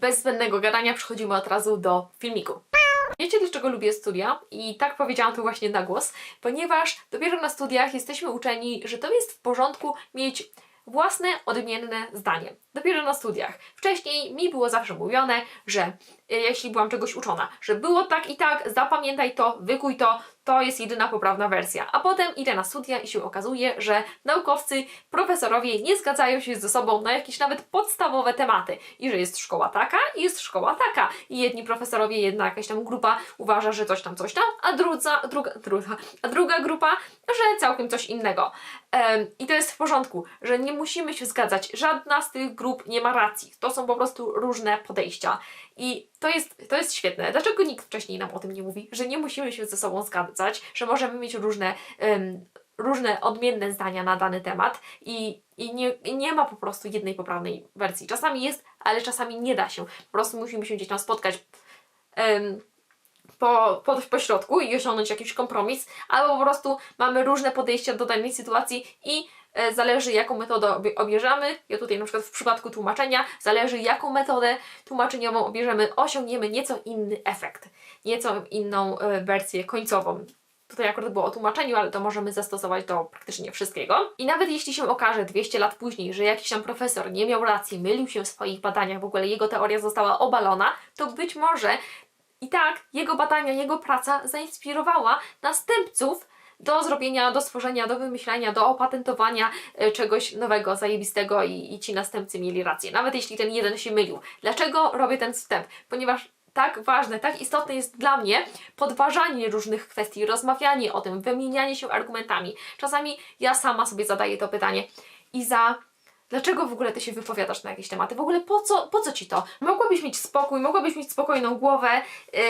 bez zbędnego gadania przechodzimy od razu do filmiku. Wiecie, dlaczego lubię studia? I tak powiedziałam to właśnie na głos, ponieważ dopiero na studiach jesteśmy uczeni, że to jest w porządku mieć własne, odmienne zdanie. Dopiero na studiach. Wcześniej mi było zawsze mówione, że jeśli byłam czegoś uczona, że było tak i tak, zapamiętaj to, wykuj to, to jest jedyna poprawna wersja. A potem idę na studia i się okazuje, że naukowcy, profesorowie nie zgadzają się ze sobą na jakieś nawet podstawowe tematy. I że jest szkoła taka i jest szkoła taka. I jedni profesorowie, jedna jakaś tam grupa uważa, że coś tam, coś tam, a druga, druga, a druga grupa, że całkiem coś innego. I to jest w porządku, że nie musimy się zgadzać. Żadna z tych grup nie ma racji. To są po prostu różne podejścia. I to jest, to jest świetne. Dlaczego nikt wcześniej nam o tym nie mówi? Że nie musimy się ze sobą zgadzać, że możemy mieć różne, em, różne odmienne zdania na dany temat i, i, nie, i nie ma po prostu jednej poprawnej wersji. Czasami jest, ale czasami nie da się. Po prostu musimy się gdzieś tam spotkać. em, po, po, po środku i osiągnąć jakiś kompromis, albo po prostu mamy różne podejścia do danej sytuacji i zależy jaką metodę obie- obierzemy, ja tutaj na przykład w przypadku tłumaczenia, zależy jaką metodę tłumaczeniową obierzemy, osiągniemy nieco inny efekt, nieco inną e, wersję końcową. Tutaj akurat było o tłumaczeniu, ale to możemy zastosować do praktycznie wszystkiego. I nawet jeśli się okaże 200 lat później, że jakiś tam profesor nie miał racji, mylił się w swoich badaniach, w ogóle jego teoria została obalona, to być może i tak jego badania, jego praca zainspirowała następców do zrobienia, do stworzenia, do wymyślenia, do opatentowania e, czegoś nowego, zajebistego i, i ci następcy mieli rację. Nawet jeśli ten jeden się mylił. Dlaczego robię ten wstęp? Ponieważ tak ważne, tak istotne jest dla mnie podważanie różnych kwestii, rozmawianie o tym, wymienianie się argumentami. Czasami ja sama sobie zadaję to pytanie i za Dlaczego w ogóle ty się wypowiadasz na jakieś tematy? W ogóle po co, po co ci to? Mogłabyś mieć spokój, mogłabyś mieć spokojną głowę, yy,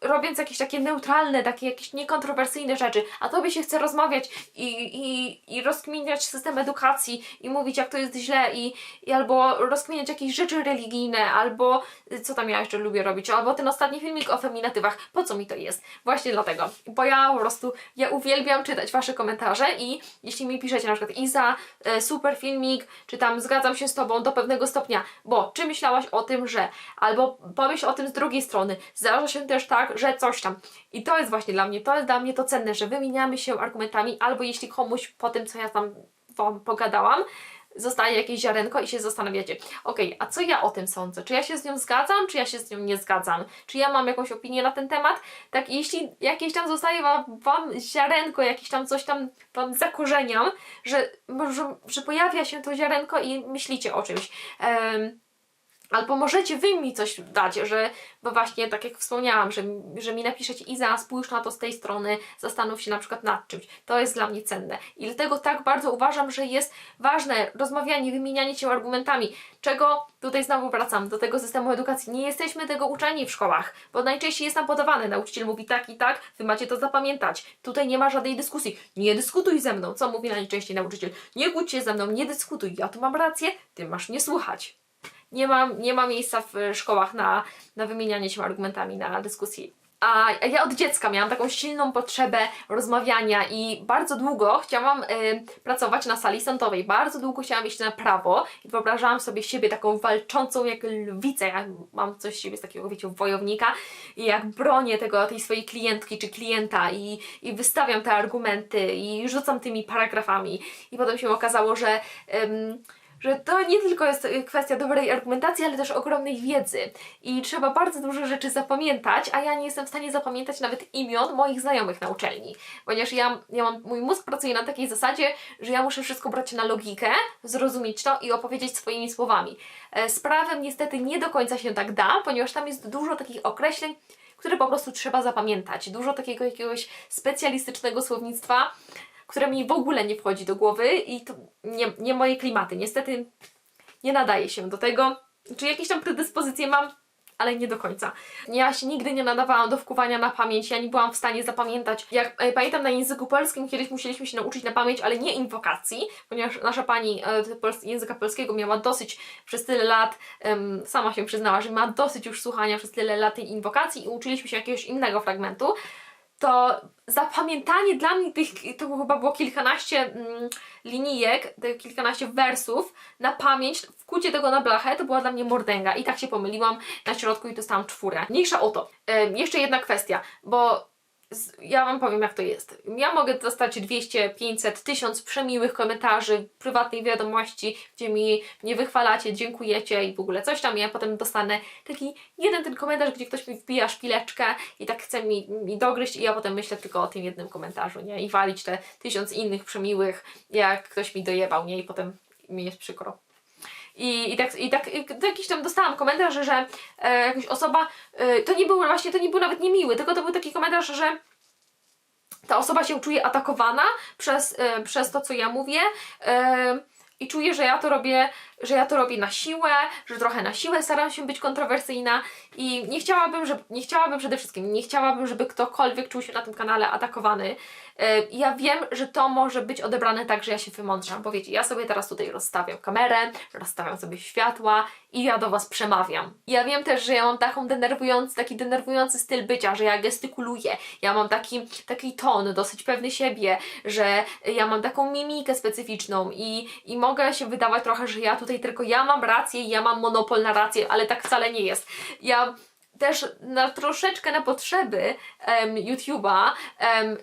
robiąc jakieś takie neutralne, takie jakieś niekontrowersyjne rzeczy, a tobie się chce rozmawiać i, i, i rozkminiać system edukacji i mówić jak to jest źle i, i albo rozkminiać jakieś rzeczy religijne, albo y, co tam ja jeszcze lubię robić, albo ten ostatni filmik o feminatywach. Po co mi to jest? Właśnie dlatego, bo ja po prostu, ja uwielbiam czytać wasze komentarze i jeśli mi piszecie na przykład Iza, e, super filmik, czy tam zgadzam się z Tobą do pewnego stopnia, bo czy myślałaś o tym, że, albo pomyśl o tym z drugiej strony, zdarza się też tak, że coś tam. I to jest właśnie dla mnie, to jest dla mnie to cenne, że wymieniamy się argumentami, albo jeśli komuś po tym, co ja tam Wam pogadałam, zostaje jakieś ziarenko i się zastanawiacie, okej, a co ja o tym sądzę? Czy ja się z nią zgadzam, czy ja się z nią nie zgadzam? Czy ja mam jakąś opinię na ten temat? Tak, jeśli jakieś tam zostaje wam, wam ziarenko, jakieś tam coś tam wam zakorzeniam, że, że, że pojawia się to ziarenko i myślicie o czymś. Em, Albo możecie wy mi coś dać, że, bo właśnie tak jak wspomniałam, że, że mi napiszecie Iza, spójrz na to z tej strony, zastanów się na przykład nad czymś. To jest dla mnie cenne. I dlatego tak bardzo uważam, że jest ważne rozmawianie, wymienianie się argumentami, czego tutaj znowu wracam do tego systemu edukacji. Nie jesteśmy tego uczeni w szkołach, bo najczęściej jest nam podawane. Nauczyciel mówi tak i tak, wy macie to zapamiętać. Tutaj nie ma żadnej dyskusji. Nie dyskutuj ze mną. Co mówi najczęściej nauczyciel? Nie kłóć się ze mną, nie dyskutuj. Ja tu mam rację, ty masz mnie słuchać nie ma, nie ma miejsca w e, szkołach na, na wymienianie się argumentami, na dyskusji. A ja od dziecka miałam taką silną potrzebę rozmawiania i bardzo długo chciałam y, pracować na sali sądowej. Bardzo długo chciałam iść na prawo i wyobrażałam sobie siebie taką walczącą jak lwicę. Ja mam coś siebie z takiego, wiecie, wojownika i jak bronię tego, tej swojej klientki czy klienta i, i wystawiam te argumenty i rzucam tymi paragrafami. I potem się okazało, że... że to nie tylko jest kwestia dobrej argumentacji, ale też ogromnej wiedzy. I trzeba bardzo dużo rzeczy zapamiętać, a ja nie jestem w stanie zapamiętać nawet imion moich znajomych na uczelni. Ponieważ ja, ja mam, mój mózg pracuje na takiej zasadzie, że ja muszę wszystko brać na logikę, zrozumieć to i opowiedzieć swoimi słowami. E, Z prawem niestety nie do końca się tak da, ponieważ tam jest dużo takich określeń, które po prostu trzeba zapamiętać. Dużo takiego jakiegoś specjalistycznego słownictwa, które mi w ogóle nie wchodzi do głowy i to nie, nie moje klimaty. Niestety nie nadaje się do tego. Czy jakieś tam predyspozycje mam, ale nie do końca. Ja się nigdy nie nadawałam do wkuwania na pamięć, ja nie byłam w stanie zapamiętać. Jak e, pamiętam na języku polskim, kiedyś musieliśmy się nauczyć na pamięć, ale nie inwokacji, ponieważ nasza pani e, pols- języka polskiego miała dosyć przez tyle lat, sama się przyznała, że ma dosyć już słuchania przez tyle lat tej inwokacji i uczyliśmy się jakiegoś innego fragmentu to zapamiętanie dla mnie tych, to chyba było kilkanaście mm, linijek, kilkanaście wersów na pamięć, wkucie tego na blachę, to była dla mnie mordęga i tak się pomyliłam na środku i dostałam czwórę. Mniejsza o to. Jeszcze jedna kwestia, bo ja Wam powiem, jak to jest. Ja mogę dostać 200, 500, 1000 przemiłych komentarzy, prywatnej wiadomości, gdzie mi mnie wychwalacie, dziękujecie i w ogóle coś tam. Ja potem dostanę taki jeden ten komentarz, gdzie ktoś mi wbija szpileczkę i tak chce mi, mi dogryźć, i ja potem myślę tylko o tym jednym komentarzu, nie? I walić te tysiąc innych przemiłych, jak ktoś mi dojebał, nie? I potem mi jest przykro. I, i, tak, i tak to jakiś tam dostałam komentarz, że e, jakaś osoba, e, to nie był właśnie, to nie był nawet niemiły, tylko to był taki komentarz, że ta osoba się czuje atakowana przez, e, przez to, co ja mówię e, i czuje, że ja to robię, że ja to robię na siłę, że trochę na siłę staram się być kontrowersyjna i nie chciałabym, żeby, nie chciałabym przede wszystkim, nie chciałabym, żeby ktokolwiek czuł się na tym kanale atakowany. E, Ja wiem, że to może być odebrane tak, że ja się wymądrzam, bo wiecie, ja sobie teraz tutaj rozstawiam kamerę, rozstawiam sobie światła i ja do Was przemawiam. Ja wiem też, że ja mam taką denerwujący, taki denerwujący styl bycia, że ja gestykuluję, ja mam taki, taki ton dosyć pewny siebie, że ja mam taką mimikę specyficzną i, i mogę się wydawać trochę, że ja tutaj tylko ja mam rację ja mam monopol na rację, ale tak wcale nie jest. Ja też na troszeczkę na potrzeby em, YouTube'a em,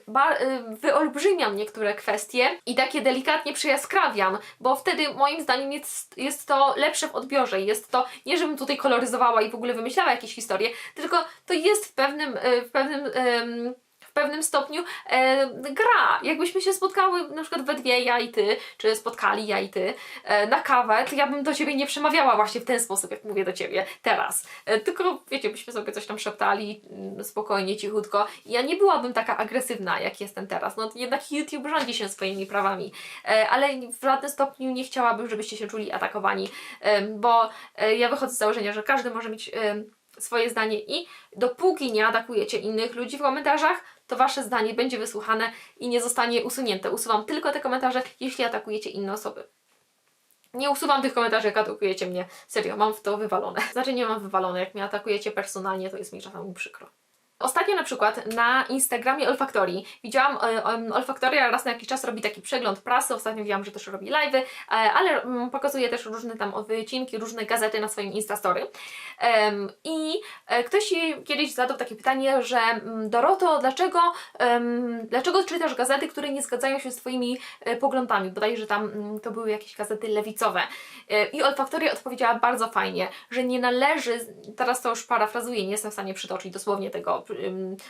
wyolbrzymiam niektóre kwestie i takie delikatnie przejaskrawiam, bo wtedy moim zdaniem jest, jest to lepsze w odbiorze. Jest to nie, żebym tutaj koloryzowała i w ogóle wymyślała jakieś historie, tylko to jest w pewnym, e, w pewnym em, w pewnym stopniu e, gra. Jakbyśmy się spotkały na przykład we dwie, ja i ty, czy spotkali ja i ty e, na kawę, to ja bym do ciebie nie przemawiała właśnie w ten sposób, jak mówię do ciebie teraz. E, tylko wiecie, byśmy sobie coś tam szeptali mm, spokojnie, cichutko. Ja nie byłabym taka agresywna, jak jestem teraz. No jednak YouTube rządzi się swoimi prawami. E, ale w żadnym stopniu nie chciałabym, żebyście się czuli atakowani, e, bo e, ja wychodzę z założenia, że każdy może mieć e, swoje zdanie i dopóki nie atakujecie innych ludzi w komentarzach, to wasze zdanie będzie wysłuchane i nie zostanie usunięte. Usuwam tylko te komentarze, jeśli atakujecie inne osoby. Nie usuwam tych komentarzy, jak atakujecie mnie. Serio, mam w to wywalone. Znaczy nie mam wywalone, jak mnie atakujecie personalnie, to jest mi czasami przykro. Ostatnio na przykład na Instagramie Olfactory widziałam, e, Olfactoria raz na jakiś czas robi taki przegląd prasy, ostatnio widziałam, że też robi live'y, e, ale mm, pokazuje też różne tam wycinki, różne gazety na swoim Instastory. I e, ktoś kiedyś zadał takie pytanie, że mm, Doroto, dlaczego, dlaczego czytasz gazety, które nie zgadzają się z Twoimi poglądami? Bodajże tam mm, to były jakieś gazety lewicowe. I Olfactoria odpowiedziała bardzo fajnie, że nie należy, teraz to już parafrazuję, nie jestem w stanie przytoczyć dosłownie tego,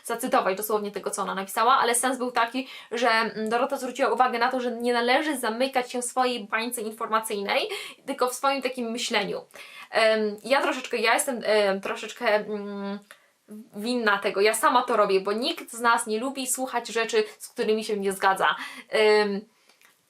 zacytować dosłownie tego, co ona napisała, ale sens był taki, że mm, Dorota zwróciła uwagę na to, że nie należy zamykać się w swojej bańce informacyjnej, tylko w swoim takim myśleniu. Ja troszeczkę, ja jestem em, troszeczkę mm, winna tego. Ja sama to robię, bo nikt z nas nie lubi słuchać rzeczy, z którymi się nie zgadza.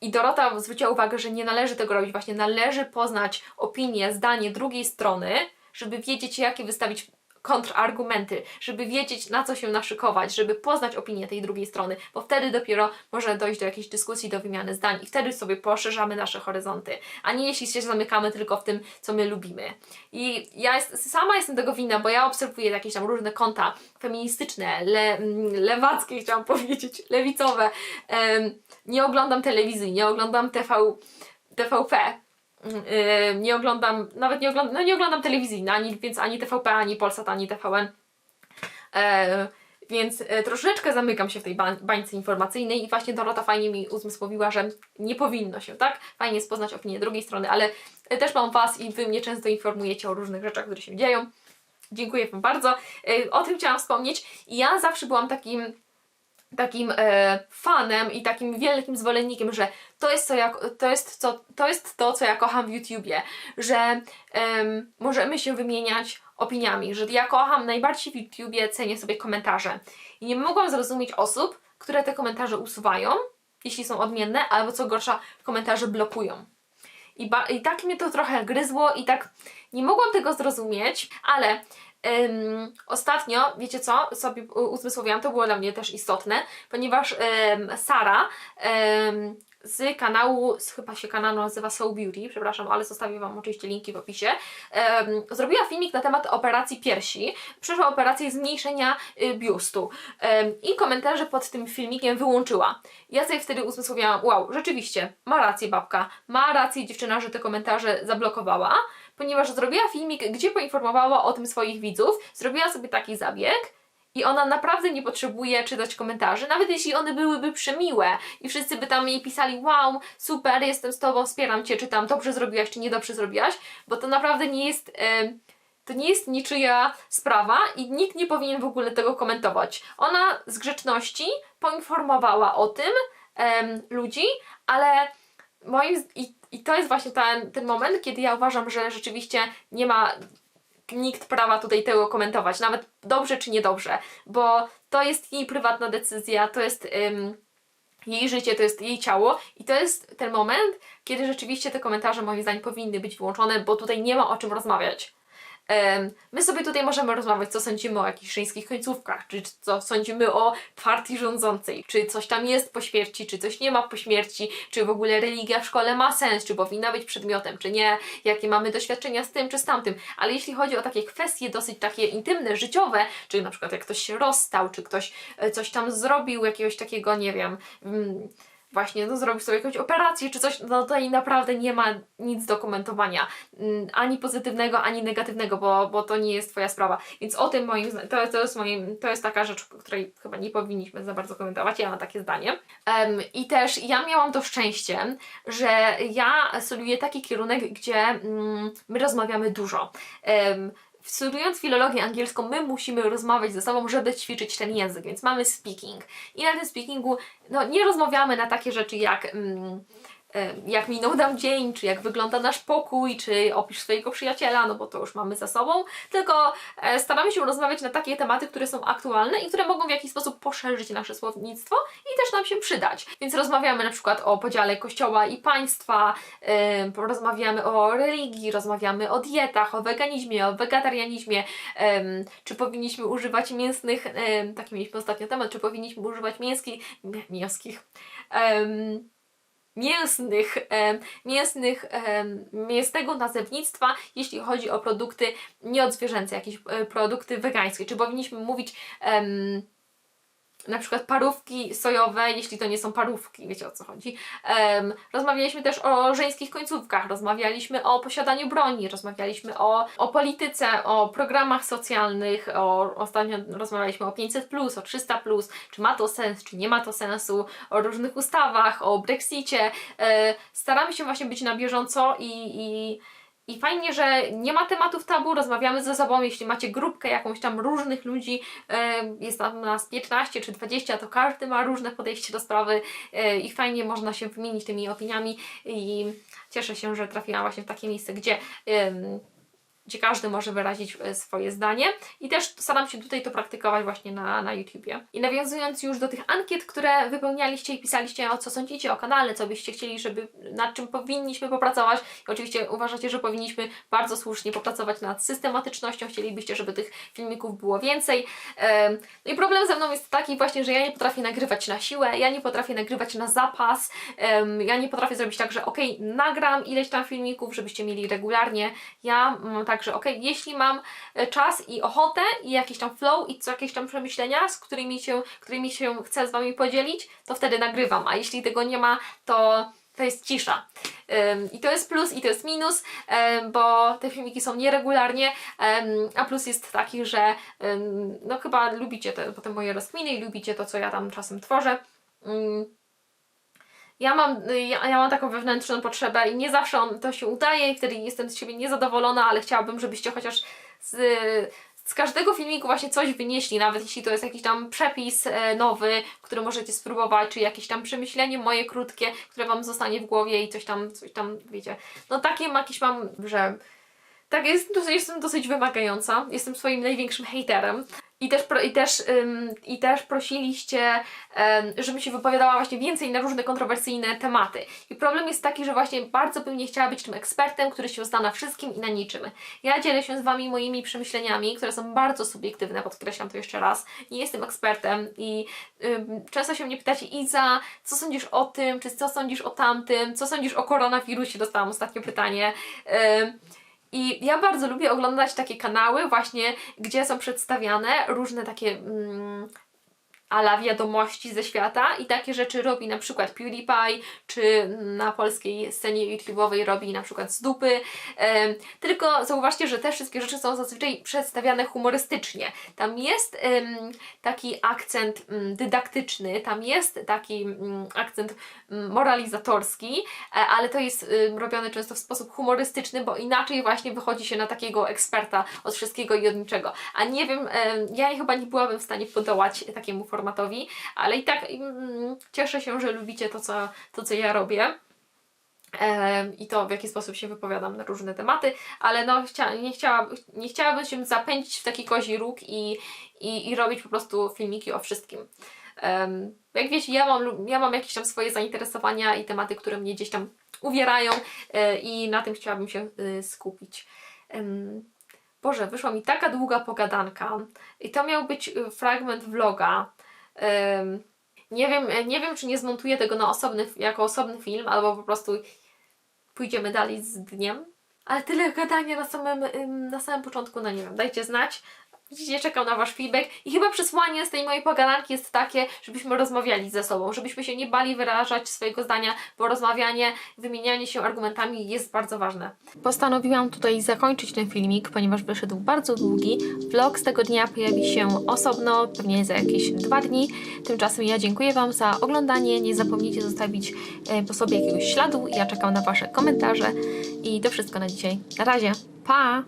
I Dorota zwróciła uwagę, że nie należy tego robić. Właśnie należy poznać opinię, zdanie drugiej strony, żeby wiedzieć, jakie wystawić kontrargumenty, żeby wiedzieć, na co się naszykować, żeby poznać opinię tej drugiej strony, bo wtedy dopiero może dojść do jakiejś dyskusji, do wymiany zdań i wtedy sobie poszerzamy nasze horyzonty, a nie jeśli się zamykamy tylko w tym, co my lubimy. I ja jest, sama jestem tego winna, bo ja obserwuję jakieś tam różne konta feministyczne, le, mm, lewackie chciałam powiedzieć, lewicowe. Em, nie oglądam telewizji, nie oglądam TV, TVP. Yy, nie oglądam, nawet nie oglądam, no nie oglądam telewizji, no ani, więc ani TVP, ani Polsat, ani TVN. E, więc e, troszeczkę zamykam się w tej bań, bańce informacyjnej i właśnie Dorota fajnie mi uzmysłowiła, że nie powinno się, tak? Fajnie jest poznać opinię drugiej strony, ale też mam Was i Wy mnie często informujecie o różnych rzeczach, które się dzieją. Dziękuję Wam bardzo. O tym chciałam wspomnieć. Ja zawsze byłam takim takim e, fanem i takim wielkim zwolennikiem, że to jest, co ja, to, jest co, to jest to, co ja kocham w YouTubie, że em, możemy się wymieniać opiniami, że ja kocham najbardziej w YouTubie, cenię sobie komentarze. I nie mogłam zrozumieć osób, które te komentarze usuwają, jeśli są odmienne, albo co gorsza, komentarze blokują. I, ba- I tak mnie to trochę gryzło i tak nie mogłam tego zrozumieć, ale Ostatnio, wiecie co, sobie uzmysłowiłam, to było dla mnie też istotne, ponieważ Sara z kanału, chyba się kanał nazywa Soul Beauty, przepraszam, ale zostawię Wam oczywiście linki w opisie, em, zrobiła filmik na temat operacji piersi, przeszła operację zmniejszenia y, biustu. Em, i komentarze pod tym filmikiem wyłączyła. Ja sobie wtedy uzmysłowiłam, wow, rzeczywiście, ma rację babka, ma rację dziewczyna, że te komentarze zablokowała, ponieważ zrobiła filmik, gdzie poinformowała o tym swoich widzów, zrobiła sobie taki zabieg, i ona naprawdę nie potrzebuje czytać komentarzy, nawet jeśli one byłyby przemiłe i wszyscy by tam jej pisali wow, super, jestem z tobą, wspieram cię, czy tam dobrze zrobiłaś, czy niedobrze zrobiłaś, bo to naprawdę nie jest... em, to nie jest niczyja sprawa i nikt nie powinien w ogóle tego komentować. Ona z grzeczności poinformowała o tym em, ludzi, ale moim i, i to jest właśnie ten, ten moment, kiedy ja uważam, że rzeczywiście nie ma nikt prawa tutaj tego komentować, nawet dobrze czy niedobrze, bo to jest jej prywatna decyzja, to jest ym, jej życie, to jest jej ciało i to jest ten moment, kiedy rzeczywiście te komentarze moim zdaniem powinny być wyłączone, bo tutaj nie ma o czym rozmawiać. My sobie tutaj możemy rozmawiać, co sądzimy o jakichś żeńskich końcówkach, czy co sądzimy o partii rządzącej, czy coś tam jest po śmierci, czy coś nie ma po śmierci, czy w ogóle religia w szkole ma sens, czy powinna być przedmiotem, czy nie, jakie mamy doświadczenia z tym, czy z tamtym. Ale jeśli chodzi o takie kwestie dosyć takie intymne, życiowe, czy na przykład jak ktoś się rozstał, czy ktoś e, coś tam zrobił, jakiegoś takiego, nie wiem, mm, właśnie no, zrobił sobie jakąś operację czy coś, no tutaj naprawdę nie ma nic do komentowania. Mm, Ani pozytywnego, ani negatywnego, bo, bo to nie jest Twoja sprawa. Więc o tym moim to, to, jest moim, to jest taka rzecz, której chyba nie powinniśmy za bardzo komentować. Ja mam takie zdanie. Em, I też ja miałam to szczęście, że ja studiuję taki kierunek, gdzie mm, my rozmawiamy dużo. Em, Studiując filologię angielską, my musimy rozmawiać ze sobą, żeby ćwiczyć ten język, więc mamy speaking. I na tym speakingu no, nie rozmawiamy na takie rzeczy jak. Mm, jak minął nam dzień, czy jak wygląda nasz pokój, czy opisz swojego przyjaciela, no bo to już mamy za sobą, tylko e, staramy się rozmawiać na takie tematy, które są aktualne i które mogą w jakiś sposób poszerzyć nasze słownictwo i też nam się przydać. Więc rozmawiamy na przykład o podziale kościoła i państwa, e, porozmawiamy o religii, rozmawiamy o dietach, o weganizmie, o wegetarianizmie, czy powinniśmy używać mięsnych, taki mieliśmy ostatnio temat, czy powinniśmy używać mięskich, mi- mięskich, mięsnych, em, mięsnych, em, mięsnego nazewnictwa, jeśli chodzi o produkty nieodzwierzęce, jakieś e, produkty wegańskie. Czy powinniśmy mówić na przykład parówki sojowe, jeśli to nie są parówki, wiecie o co chodzi. Rozmawialiśmy też o żeńskich końcówkach, rozmawialiśmy o posiadaniu broni, rozmawialiśmy o, o polityce, o programach socjalnych, o, ostatnio rozmawialiśmy o 500, o 300, czy ma to sens, czy nie ma to sensu, o różnych ustawach, o Brexicie. E, staramy się właśnie być na bieżąco i, i i fajnie, że nie ma tematów tabu, rozmawiamy ze sobą. Jeśli macie grupkę jakąś tam różnych ludzi, e, jest tam nas 15 czy 20, to każdy ma różne podejście do sprawy e, i fajnie można się wymienić tymi opiniami. I cieszę się, że trafiłam właśnie w takie miejsce, gdzie. Gdzie każdy może wyrazić e, swoje zdanie i też staram się tutaj to praktykować właśnie na, na YouTubie. I nawiązując już do tych ankiet, które wypełnialiście i pisaliście o co sądzicie o kanale, co byście chcieli, żeby nad czym powinniśmy popracować i oczywiście uważacie, że powinniśmy bardzo słusznie popracować nad systematycznością, chcielibyście, żeby tych filmików było więcej. No i problem ze mną jest taki właśnie, że ja nie potrafię nagrywać na siłę, ja nie potrafię nagrywać na zapas, ja nie potrafię zrobić tak, że ok, nagram ileś tam filmików, żebyście mieli regularnie. Ja mam tak, że ok, jeśli mam e, czas i ochotę i jakiś tam flow i co jakieś tam przemyślenia, z którymi się, którymi się chcę z Wami podzielić, to wtedy nagrywam, a jeśli tego nie ma, to to jest cisza. I to jest plus i to jest minus, bo te filmiki są nieregularnie, a plus jest taki, że no chyba lubicie te, potem moje rozkminy i lubicie to, co ja tam czasem tworzę. Ja mam, ja, ja mam taką wewnętrzną potrzebę i nie zawsze on, to się udaje i wtedy jestem z siebie niezadowolona, ale chciałabym, żebyście chociaż z, z każdego filmiku właśnie coś wynieśli, nawet jeśli to jest jakiś tam przepis e, nowy, który możecie spróbować, czy jakieś tam przemyślenie moje krótkie, które Wam zostanie w głowie i coś tam, coś tam, wiecie. No takie jakieś mam, że tak, jest, dosyć- jestem dosyć wymagająca, jestem swoim największym hejterem I też, i, też, ym, I też prosiliście, em, żebym się wypowiadała właśnie więcej na różne kontrowersyjne tematy. I problem jest taki, że właśnie bardzo bym nie chciała być tym ekspertem, który się zna na wszystkim i na niczym. Ja dzielę się z Wami moimi przemyśleniami, które są bardzo subiektywne, podkreślam to jeszcze raz. Nie jestem ekspertem i ym, często się mnie pytacie, Iza, co sądzisz o tym, czy co sądzisz o tamtym, co sądzisz o koronawirusie, dostałam ostatnio pytanie. Ym, i ja bardzo lubię oglądać takie kanały właśnie, gdzie są przedstawiane różne takie mm, ala wiadomości ze świata i takie rzeczy robi na przykład PewDiePie, czy na polskiej scenie YouTube'owej robi na przykład z tylko zauważcie, że te wszystkie rzeczy są zazwyczaj przedstawiane humorystycznie. Tam jest taki akcent mm, dydaktyczny, tam jest taki mm, akcent mm, moralizatorski, e, ale to jest robione często w sposób humorystyczny, bo inaczej właśnie wychodzi się na takiego eksperta od wszystkiego i od niczego. A nie wiem, em, ja chyba nie byłabym w stanie podołać takiemu formatowi, ale i tak mm, cieszę się, że lubicie to, co, to, co ja robię. I to, w jaki sposób się wypowiadam na różne tematy, ale no, chcia, nie, chciała, nie chciałabym się zapędzić w taki kozi róg i, i, i robić po prostu filmiki o wszystkim. Em, jak wiecie, ja mam, ja mam jakieś tam swoje zainteresowania i tematy, które mnie gdzieś tam uwierają e, i na tym chciałabym się e, skupić. Em, Boże, wyszła mi taka długa pogadanka i to miał być e, fragment vloga. Nie wiem, e, nie wiem, czy nie zmontuję tego na osobny, jako osobny film, albo po prostu pójdziemy dalej z dniem. Ale tyle gadania na samym, ym, na samym początku, no nie wiem, dajcie znać. Widzicie, czekam na Wasz feedback i chyba przesłanie z tej mojej pogadanki jest takie, żebyśmy rozmawiali ze sobą, żebyśmy się nie bali wyrażać swojego zdania, bo rozmawianie, wymienianie się argumentami jest bardzo ważne. Postanowiłam tutaj zakończyć ten filmik, ponieważ wyszedł bardzo długi. Vlog z tego dnia pojawi się osobno, pewnie za jakieś dwa dni. Tymczasem ja dziękuję Wam za oglądanie. Nie zapomnijcie zostawić e, po sobie jakiegoś śladu. Ja czekam na Wasze komentarze i to wszystko na dzisiaj. Na razie, pa!